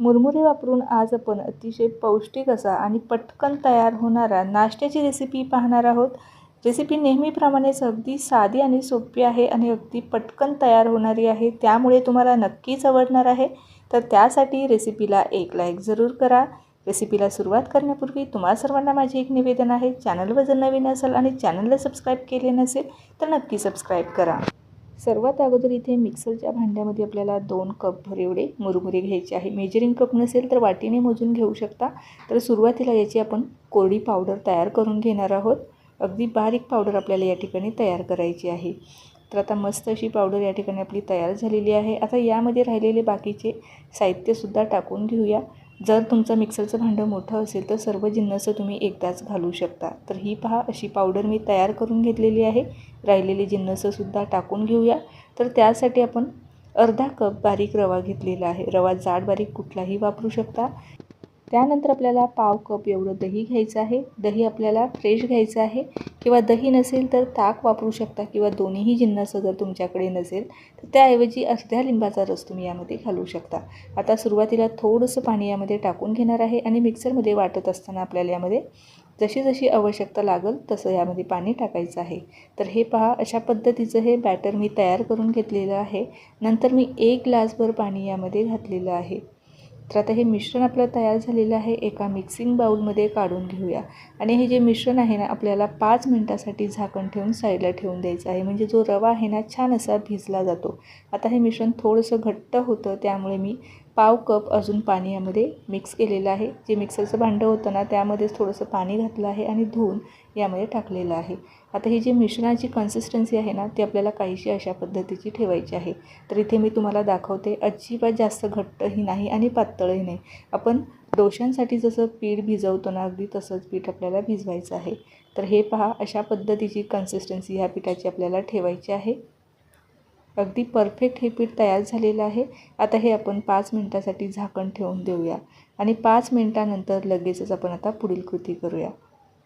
मुरमुरे वापरून आज आपण अतिशय पौष्टिक असा आणि पटकन तयार होणारा नाश्त्याची रेसिपी पाहणार आहोत. रेसिपी नेहमीप्रमाणेच अगदी साधी आणि सोपी आहे आणि अगदी पटकन तयार होणारी आहे. त्यामुळे तुम्हाला नक्कीच आवडणार आहे. तर त्यासाठी रेसिपीला एक लाईक जरूर करा. रेसिपीला सुरुवात करण्यापूर्वी तुम्हा सर्वांना माझे एक निवेदन आहे. चॅनलवर जर नवीन असाल आणि चॅनलला सबस्क्राईब केले नसेल तर नक्की सबस्क्राईब करा. सर्वात अगोदर इथे मिक्सरच्या भांड्यामध्ये आपल्याला दोन कपभर एवढे मुरमुरे घ्यायचे आहे. मेजरिंग कप नसेल तर वाटीने मोजून घेऊ शकता. तर सुरुवातीला याची आपण कोरडी पावडर तयार करून घेणार आहोत. अगदी बारीक पावडर आपल्याला या ठिकाणी तयार करायची आहे. तर आता मस्त अशी पावडर या ठिकाणी आपली तयार झालेली आहे. आता यामध्ये राहिलेले बाकीचे साहित्यसुद्धा टाकून घेऊया. जर तुमचं मिक्सरचं भांडं मोठं असेल तर सर्व जिन्नस तुम्ही एकदाच घालू शकता. तर ही पहा अशी पावडर मी तयार करून घेतलेली आहे. राहिलेली जिन्नसंसुद्धा टाकून घेऊया. तर त्यासाठी आपण अर्धा कप बारीक रवा घेतलेला आहे. रवा जाड बारीक कुठलाही वापरू शकता. त्यानंतर आपल्याला पाव कप एवढं दही घ्यायचं आहे. दही आपल्याला फ्रेश घ्यायचं आहे. किंवा दही नसेल तर ताक वापरू शकता किंवा दोन्हीही जिन्नसं जर तुमच्याकडे नसेल तर त्याऐवजी अर्ध्या लिंबाचा रस तुम्ही यामध्ये घालू शकता. आता सुरुवातीला थोडंसं पाणी यामध्ये टाकून घेणार आहे आणि मिक्सरमध्ये वाटत असताना आपल्याला यामध्ये जशी जशी आवश्यकता लागल तसं यामध्ये पाणी टाकायचं आहे. तर हे पहा अशा पद्धतीचं हे बॅटर मी तयार करून घेतलेलं आहे. नंतर मी एक ग्लासभर पाणी यामध्ये घातलेलं आहे. तर आता हे मिश्रण आपलं तयार झालेलं आहे एका मिक्सिंग बाऊलमध्ये काढून घेऊया. आणि हे जे मिश्रण आहे ना आपल्याला पाच मिनटासाठी झाकण ठेवून साईडला ठेवून द्यायचं आहे. म्हणजे जो रवा आहे ना छान असा भिजला जातो. आता हे मिश्रण थोडंसं घट्ट होतं त्यामुळे मी पाव कप अजून पाणी यामध्ये मिक्स केलेलं आहे. जे मिक्सरचं भांडं होतं ना त्यामध्येच थोडंसं पाणी घातलं आहे आणि धुवून यामध्ये टाकलेलं आहे. आता ही जी मिश्रणाची कन्सिस्टन्सी आहे ना ती आपल्याला काहीशी अशा पद्धतीची ठेवायची आहे. तर इथे मी तुम्हाला दाखवते अजिबात जास्त घट्टही नाही आणि पातळही नाही. आपण डोशांसाठी जसं पीठ भिजवतो ना अगदी तसंच पीठ आपल्याला भिजवायचं आहे. तर हे पहा अशा पद्धतीची कन्सिस्टन्सी ह्या पिठाची आपल्याला ठेवायची आहे. अगदी परफेक्ट हे पीठ तयार झालेलं आहे. आता हे आपण पाच मिनटासाठी झाकण ठेवून देऊया. आणि पाच मिनटानंतर लगेचच आपण आता पुढील कृती करूया.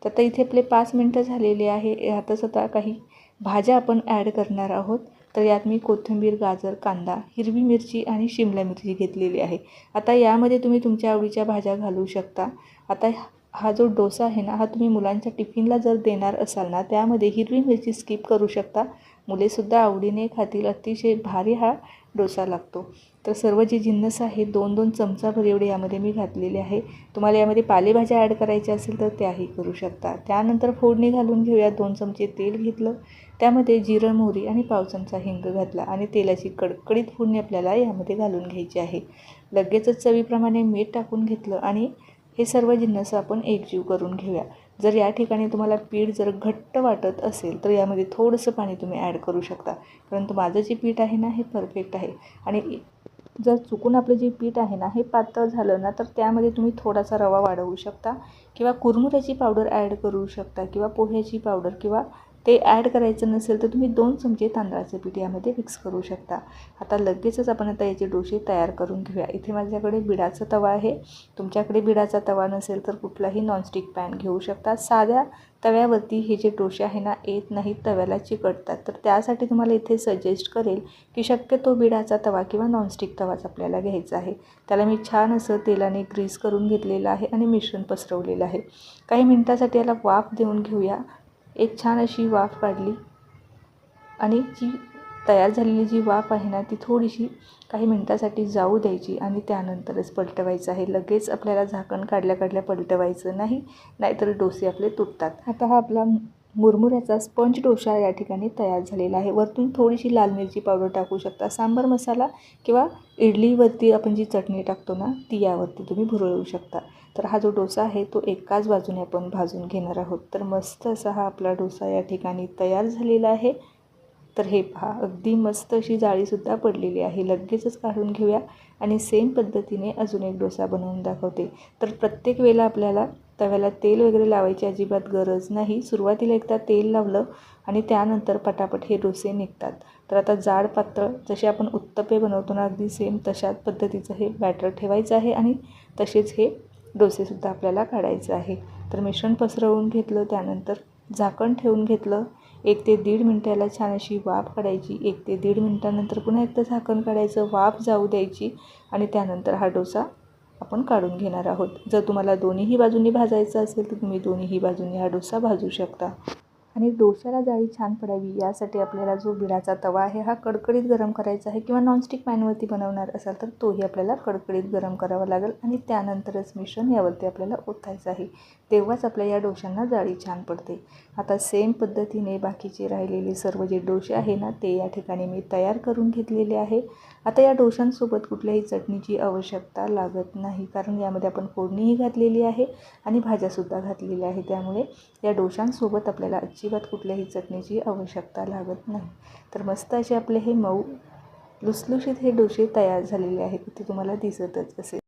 तर आता इथे आपले पाच मिनटं झालेले आहे. यातच आता काही भाज्या आपण ॲड करणार आहोत. तर यात मी कोथिंबीर गाजर कांदा हिरवी मिरची आणि शिमला मिरची घेतलेली आहे. आता यामध्ये तुम्ही तुमच्या आवडीच्या भाज्या घालू शकता. आता हा जो डोसा आहे ना हा तुम्ही मुलांच्या टिफिनला जर देणार असाल ना त्यामध्ये हिरवी मिरची स्किप करू शकता. मुलेसुद्धा आवडीने खातील अतिशय भारी हा डोसा लागतो. तर सर्व जे जिन्नस आहे दोन दोन चमचाभर एवढे यामध्ये मी घातलेले आहे. तुम्हाला यामध्ये पालेभाज्या ॲड करायच्या असेल तर त्याही करू शकता. त्यानंतर फोडणी घालून घेऊया दोन चमचे तेल घेतलं. त्यामध्ये जिरं मोहरी आणि पाव चमचा हिंग घातला आणि तेलाची कडकडीत फोडणी आपल्याला यामध्ये घालून घ्यायची आहे. लगेचच चवीप्रमाणे मीठ टाकून घेतलं आणि हे सर्व जिन्नस आपण एकजीव करून घेऊया. जर या ठिकाणी तुम्हाला पीठ जर घट्ट वाटत असेल तर यामध्ये थोडंसं पाणी तुम्ही ॲड करू शकता. परंतु माझं जे पीठ आहे ना हे परफेक्ट आहे. आणि जर चुकून आपलं जे पीठ आहे ना हे पातळ झालं ना तर त्यामध्ये तुम्ही थोडासा रवा वाढवू शकता. किंवा कुरमुऱ्याची पावडर ॲड करू शकता किंवा पोह्याची पावडर किंवा ते ॲड करायचं नसेल तर तुम्ही दोन चमचे तांदळाचे पीठ यामध्ये मिक्स करू शकता. आता लगेचच आपण आता याचे डोसे तयार करून घेऊया. इथे माझ्याकडे बिडाचा तवा आहे. तुमच्याकडे बिडाचा तवा नसेल तर कुठलाही नॉनस्टिक पॅन घेऊ शकता. साध्या तव्यावरती हे जे डोसे आहे ना येत नाहीत तव्याला चिकटतात. तर त्यासाठी तुम्हाला इथे सजेस्ट करेल की शक्यतो बिडाचा तवा किंवा नॉनस्टिक तवाच आपल्याला घ्यायचा आहे. त्याला मी छान असं तेलाने ग्रीस करून घेतलेलं आहे आणि मिश्रण पसरवलेलं आहे. काही मिनटासाठी याला वाफ देऊन घेऊया. एक छान अशी वाफ काढली. आणि जी तयार झालेली जी वाफ आहे ना ती थोडीशी काही मिनटासाठी जाऊ द्यायची आणि त्यानंतरच पलटवायचं आहे. लगेच आपल्याला झाकण काढल्या काढल्या पलटवायचं नाही नाहीतर डोसे आपले तुटतात. आता हा आपला मुरमुऱ्याचा स्पंज डोसा या ठिकाणी तयार झालेला आहे. वरतून थोडीशी लाल मिरची पावडर टाकू शकता. सांबार मसाला किंवा इडलीवरती आपण जी चटणी टाकतो ना ती यावरती तुम्ही भुरळू शकता. तर हा जो डोसा आहे तो एकाच बाजूने आपण भाजून घेणार आहोत. तर मस्त असा हा आपला डोसा या ठिकाणी तयार झालेला आहे. तर हे पहा अगदी मस्त अशी जाळीसुद्धा पडलेली आहे. लगेचच काढून घेऊया आणि सेम पद्धतीने अजून एक डोसा बनवून दाखवते. तर प्रत्येक वेळेला आपल्याला तव्याला तेल वगैरे लावायची अजिबात गरज नाही. सुरुवातीला एकदा तेल लावलं आणि त्यानंतर पटापट हे डोसे निघतात. तर आता जाड पातळ जसे आपण उत्तपे बनवतो ना अगदी सेम तशाच पद्धतीचं हे बॅटर ठेवायचं आहे आणि तसेच हे डोसेसुद्धा आपल्याला काढायचं आहे. तर मिश्रण पसरवून घेतलं त्यानंतर झाकण ठेवून घेतलं एक ते दीड मिनटाला छान अशी वाफ काढायची. एक ते दीड मिनटानंतर पुन्हा एकदा झाकण काढायचं. वाफ जाऊ द्यायची आणि त्यानंतर हा डोसा आपण काढून घेणार आहोत. जर तुम्हाला दोन्हीही बाजूंनी भाजायचं असेल तर तुम्ही दोन्हीही बाजूंनी हा डोसा भाजू शकता. आणि डोशाला जाळी छान पडावी यासाठी आपल्याला जो बिडाचा तवा आहे हा कडकडीत गरम करायचा आहे किंवा नॉनस्टिक पॅनवरती बनवणार असाल तर तोही आपल्याला कडकडीत गरम करावा लागेल आणि त्यानंतरच मिश्रण यावरती आपल्याला ओतायचं आहे. तेव्हाच आपल्या या डोशांना जाळी छान पडते. आता सेम पद्धतीने बाकीचे राहिलेले सर्व जे डोसे आहे ना ते या ठिकाणी मी तयार करून घेतलेले आहे. आता या डोशांसोबत कुठल्याही चटणीची आवश्यकता लागत नाही. कारण यामध्ये आपण फोडणीही घातलेली आहे आणि भाज्यासुद्धा घातलेल्या आहे त्यामुळे या डोशांसोबत आपल्याला अजिबात कुठल्याही चटणीची आवश्यकता लागत नाही. तर मस्त असे आपले हे मऊ लुसलुशीत हे डोसे तयार झालेले आहेत. ते तुम्हाला दिसतच असेल.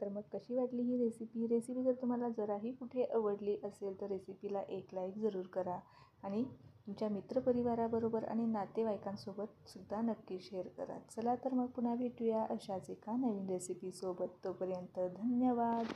तर मग कशी वाटली ही रेसिपी रेसिपी जर तुम्हाला जराही कुठे आवडली असेल तर रेसिपीला एक लाईक जरूर करा. आणि तुमच्या मित्रपरिवाराबरोबर आणि नातेवाईकांसोबत सुद्धा नक्की शेअर करा. चला तर मग पुन्हा भेटूया अशाच एका नवीन रेसिपीसोबत तोपर्यंत धन्यवाद.